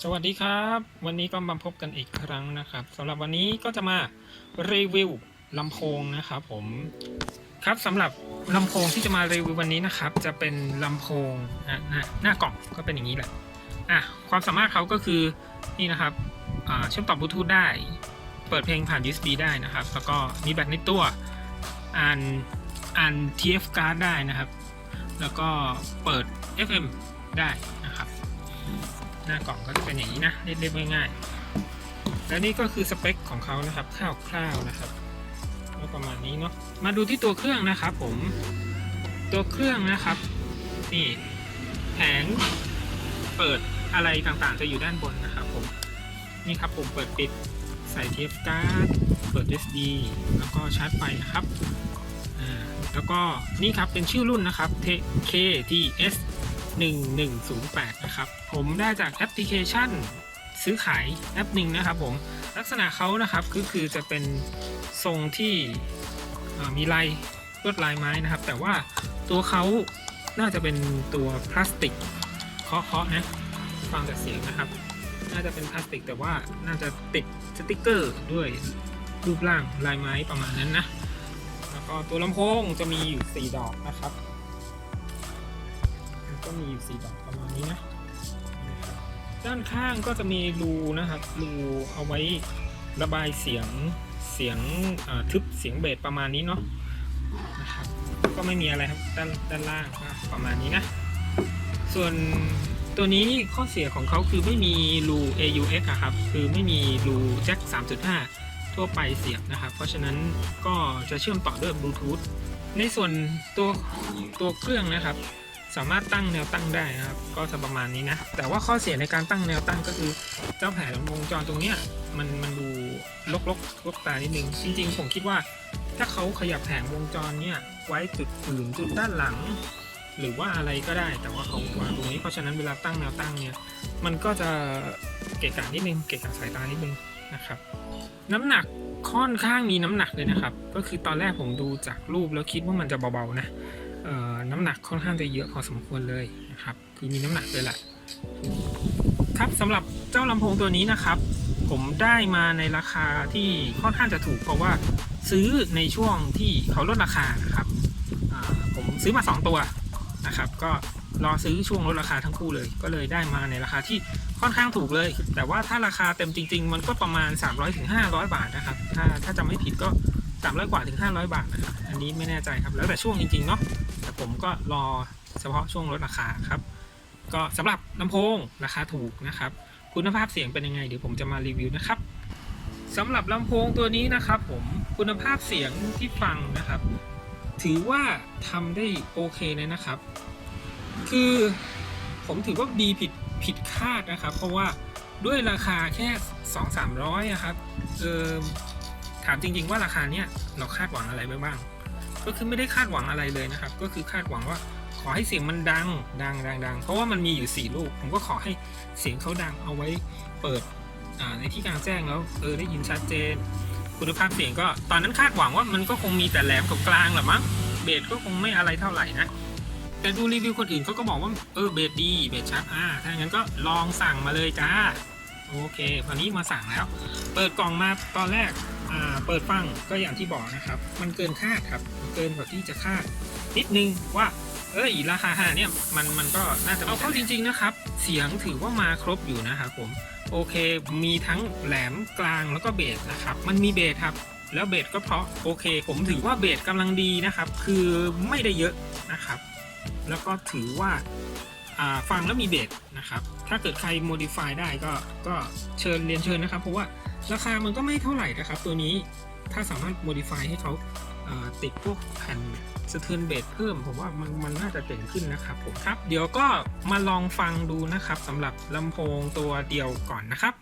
สวัสดีครับ วันนี้ก็มาพบกันอีกครั้งนะครับสำหรับวันนี้ก็จะมารีวิวลำโพงนะครับผมครับสำหรับลำโพงที่จะมารีวิววันนี้นะครับ จะเป็นลำโพงนะน้าหน้ากล่องก็เป็นอย่างนี้แหละอะความสามารถเขาก็คือนี่นะครับเชื่อมต่อบลูทูธได้ เปิดเพลงผ่าน USB ได้นะครับ แล้วก็มีแบตในตัวอ่านอ่าน TF card ได้นะครับ แล้วก็เปิด FM ได้ หน้ากล่องก็จะเป็นอย่างนี้นะเรียบๆง่ายๆและนี่ก็คือสเปคของเขานะครับคร่าวๆนะครับก็ประมาณนี้เนาะมาดูที่ตัวเครื่องนะครับผมตัวเครื่องนะครับนี่แผงเปิดอะไรต่างๆ จะอยู่ด้านบนนะครับผมนี่ครับผมเปิดปิดใส่ TF card เปิด SD แล้วก็ชาร์จไฟนะครับแล้วก็นี่ครับเป็นชื่อรุ่นนะครับ KTS 1108 นะครับ ผมได้จากแอปพลิเคชันซื้อขายแอปหนึ่งนะครับผมลักษณะเขานะครับก็คือจะเป็นทรงที่มีลายลวดลายไม้นะครับ แต่ว่าตัวเขาน่าจะเป็นตัวพลาสติกเคาะๆนะฟังจากเสียงนะครับ น่าจะเป็นพลาสติกแต่ว่าน่าจะติดสติกเกอร์ด้วยรูปร่างลายไม้ประมาณนั้นนะแล้วก็ตัวลำโพงจะมีอยู่ 4 ดอกนะครับ มีอยู่สี่ดอกประมาณนี้นะด้านข้างก็จะมีรูนะครับรูเอาไว้ระบายเสียงเสียงทึบเสียงเบสประมาณนี้เนาะนะครับก็ไม่มีอะไรครับด้านด้านล่างประมาณนี้นะ ส่วนตัวนี้ข้อเสียของเขาคือไม่มีรู AUX อะครับคือไม่มีรูแจ็ค3.5 ทั่วไปเสียบนะครับ เพราะฉะนั้นก็จะเชื่อมต่อด้วยบลูทูธในส่วนตัวตัวเครื่องนะครับ สามารถตั้งแนวตั้งได้นะครับ ก็จะประมาณนี้นะ แต่ว่าข้อเสียในการตั้งแนวตั้งก็คือเจ้าแผงวงจรตรงเนี้ยมันมันดูลกลกลกตานิดนึง จริง ๆ ผมคิดว่า ถ้าเขาขยับแผงวงจรเนี่ยไว้จุดอื่นจุดด้านหลัง หรือว่าอะไรก็ได้ แต่ว่าเขาวางตรงนี้เพราะฉะนั้นเวลาตั้งแนวตั้งเนี่ยมันก็จะเกะกะนิดนึงเกะกะสายตานิดนึงนะครับ น้ำหนักค่อนข้างมีน้ำหนักเลยนะครับ ก็คือตอนแรกผมดูจากรูปแล้วคิดว่ามันจะเบาๆนะ น้ำหนักค่อนข้างจะเยอะพอสมควรเลยนะครับ คือมีน้ำหนักเลยแหละครับสำหรับเจ้าลำโพงตัวนี้นะครับ ผมได้มาในราคาที่ค่อนข้างจะถูก เพราะว่าซื้อในช่วงที่เขาลดราคานะครับผมซื้อมา 2 ตัวนะครับ ก็รอซื้อช่วงลดราคาทั้งคู่เลย ก็เลยได้มาในราคาที่ค่อนข้างถูกเลย แต่ว่าถ้าราคาเต็มจริง ๆ มันก็ประมาณ 300-500 บาทนะครับ ถ้าถ้าจำไม่ผิดก็300กว่าถึง500 บาทนะครับ อันนี้ไม่แน่ใจครับ แล้วแต่ช่วงจริง ๆ เนาะ แต่ผมก็รอเฉพาะช่วงลดราคาครับ ก็สำหรับลำโพงราคาถูกนะครับ คุณภาพเสียงเป็นยังไงเดี๋ยวผมจะมารีวิวนะครับสำหรับลำโพงตัวนี้นะครับ ผมคุณภาพเสียงที่ฟังนะครับ ถือว่าทำได้โอเคเลยนะครับ คือผมถือว่าดีผิดผิดคาดนะครับ เพราะว่าด้วยราคาแค่2 3 0 0อะครับเออถามจริง ๆ ว่าราคาเนี้ยเราคาดหวังอะไรไปบ้าง ก็คือไม่ได้คาดหวังอะไรเลยนะครับ ก็คือคาดหวังว่าขอให้เสียงมันดัง ดังดังดังเพราะว่ามันมีอยู่ 4 ลูก ผมก็ขอให้เสียงเขาดังเอาไว้เปิดในที่กลางแจ้งแล้วเออได้ยินชัดเจน คุณภาพเสียงก็ตอนนั้นคาดหวังว่ามันก็คงมีแต่แหลมกับกลางแหละมั้งเบสก็คงไม่อะไรเท่าไหร่นะแต่ดูรีวิวคนอื่นเขาก็บอกว่าเออเบสดีเบสชัดอ่าถ้างั้นก็ลองสั่งมาเลยจ้าโอเคตอนนี้มาสั่งแล้ว เปิดกล่องมาตอนแรก เปิดฟังก็อย่างที่บอกนะครับ มันเกินคาดครับ เกินกว่าที่จะคาด นิดนึงว่า เอ้ยราคาห้าเนี่ยมันมันก็น่าจะเอาเข้าจริง ๆนะครับ เสียงถือว่ามาครบอยู่นะครับผมโอเค มีทั้งแหลมกลางแล้วก็เบสนะครับ มันมีเบสครับ แล้วเบสก็เพราะโอเค ผมถือว่าเบสกำลังดีนะครับ คือไม่ได้เยอะนะครับ แล้วก็ถือว่าอ่าฟังแล้วมีเบสนะครับ ถ้าเกิดใคร modify ได้ก็ก็เชิญเรียนเชิญนะครับ เพราะว่า ราคามันก็ไม่เท่าไหร่นะครับ ตัวนี้ถ้าสามารถ modify ให้เขาติดพวกแผ่นสะเทือนเบสเพิ่ม ผมว่ามันมันน่าจะเจ๋งขึ้นนะครับผมครับ เดี๋ยวก็มาลองฟังดูนะครับสำหรับลำโพงตัวเดียวก่อนนะครับ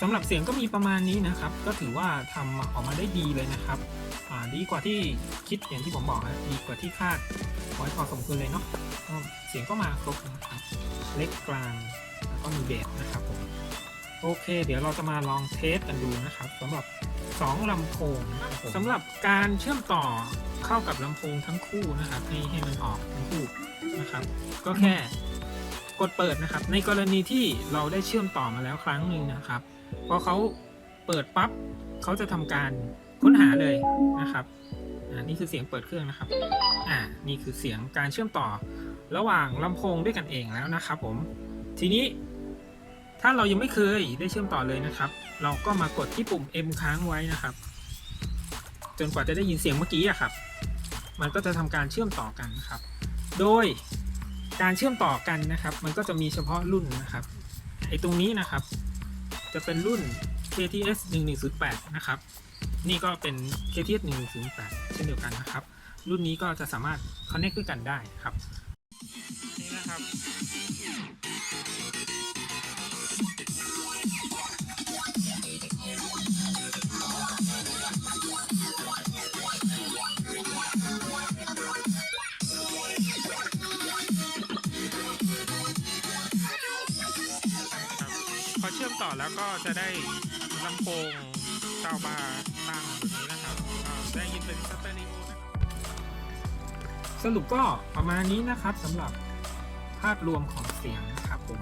สำหรับเสียงก็มีประมาณนี้นะครับ ก็ถือว่าทำออกมาได้ดีเลยนะครับดีกว่าที่คิดอย่างที่ผมบอกนะดีกว่าที่คาดไว้พอสมควรเลยเนาะเสียงก็มาครบนะครับเล็กกลางแล้วก็มีเบสนะครับผมโอเค เดี๋ยวเราจะมาลองเทสกันดูนะครับสำหรับ 2ลำโพงนะครับผมสำหรับการเชื่อมต่อเข้ากับลำโพงทั้งคู่นะครับ ให้ให้มันออกทั้งคู่นะครับ ก็แค่กดเปิดนะครับ ในกรณีที่เราได้เชื่อมต่อมาแล้วครั้งหนึ่งนะครับ พอเขาเปิดปั๊บเขาจะทำการค้นหาเลยนะครับอ่านี่คือเสียงเปิดเครื่องนะครับอ่านี่คือเสียงการเชื่อมต่อระหว่างลำโพงด้วยกันเองแล้วนะครับ ผม ทีนี้ ถ้าเรายังไม่เคยได้เชื่อมต่อเลยนะครับ เราก็มากดที่ปุ่ม M ค้างไว้นะครับ จนกว่าจะได้ยินเสียงเมื่อกี้อะครับ มันก็จะทำการเชื่อมต่อกันนะครับ โดยการเชื่อมต่อกันนะครับ มันก็จะมีเฉพาะรุ่นนะครับไอ้ตรงนี้นะครับ จะเป็นรุ่น KTS 1108 นะครับ นี่ก็เป็น KTS 1108 เช่นเดียวกันนะครับ รุ่นนี้ก็จะสามารถ connect ด้วยกันได้ครับ นี่นะครับครับ ชื่อมต่อแล้วก็จะได้ลำโพงซาบาร์ตั้งแบบนี้นะครับได้ยินเป็นสเตอริโอนะสรุปก็ประมาณนี้นะครับสำหรับภาพรวมของเสียงนะครับผม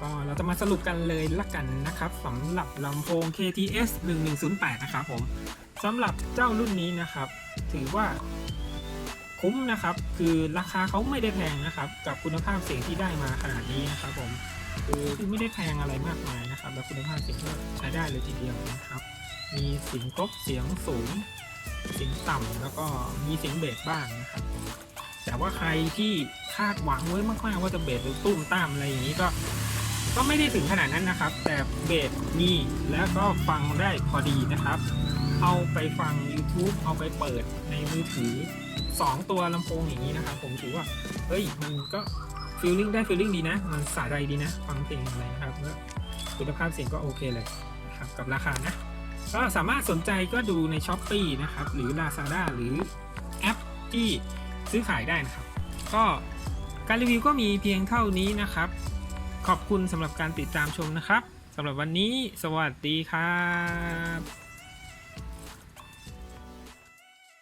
ก็เราจะมาสรุปกันเลยละกันนะครับสำหรับลำโพง KTS 1108 นะครับผมสำหรับเจ้ารุ่นนี้นะครับ ถือว่า คุ้มนะครับ คือราคาเขาไม่ได้แพงนะครับ กับคุณภาพเสียงที่ได้มาขนาดนี้นะครับผมคือไม่ได้แพงอะไรมากมายนะครับ แล้วคุณภาพเสียงก็ใช้ได้เลยทีเดียวนะครับ มีเสียงครบเสียงสูง เสียงต่ำแล้วก็มีเสียงเบสบ้างนะครับ แต่ว่าใครที่คาดหวังไว้มากๆว่าจะเบสหรือตุ้มตามอะไรอย่างนี้ก็ก็ไม่ได้ถึงขนาดนั้นนะครับ แต่เบสมีแล้วก็ฟังได้พอดีนะครับ เอาไปฟัง YouTube เอาไปเปิดในมือถือ 2 ตัวลำโพงอย่างนี้นะครับผมถือว่าเฮ้ยมันก็ฟีลลิ่งได้ฟีลลิ่งดีนะ มันสายใจดีนะฟังเพลงอะไรนะครับแล้วคุณภาพเสียงก็โอเคเลยนะครับกับราคานะก็สามารถสนใจก็ดูใน s h อ p e e นะครับ หรือ Lazada หรือแอปที่ซื้อขายได้นะครับ ก็การรีวิวก็มีเพียงเท่านี้นะครับ ขอบคุณสำหรับการติดตามชมนะครับสำหรับวันนี้ สวัสดีครับ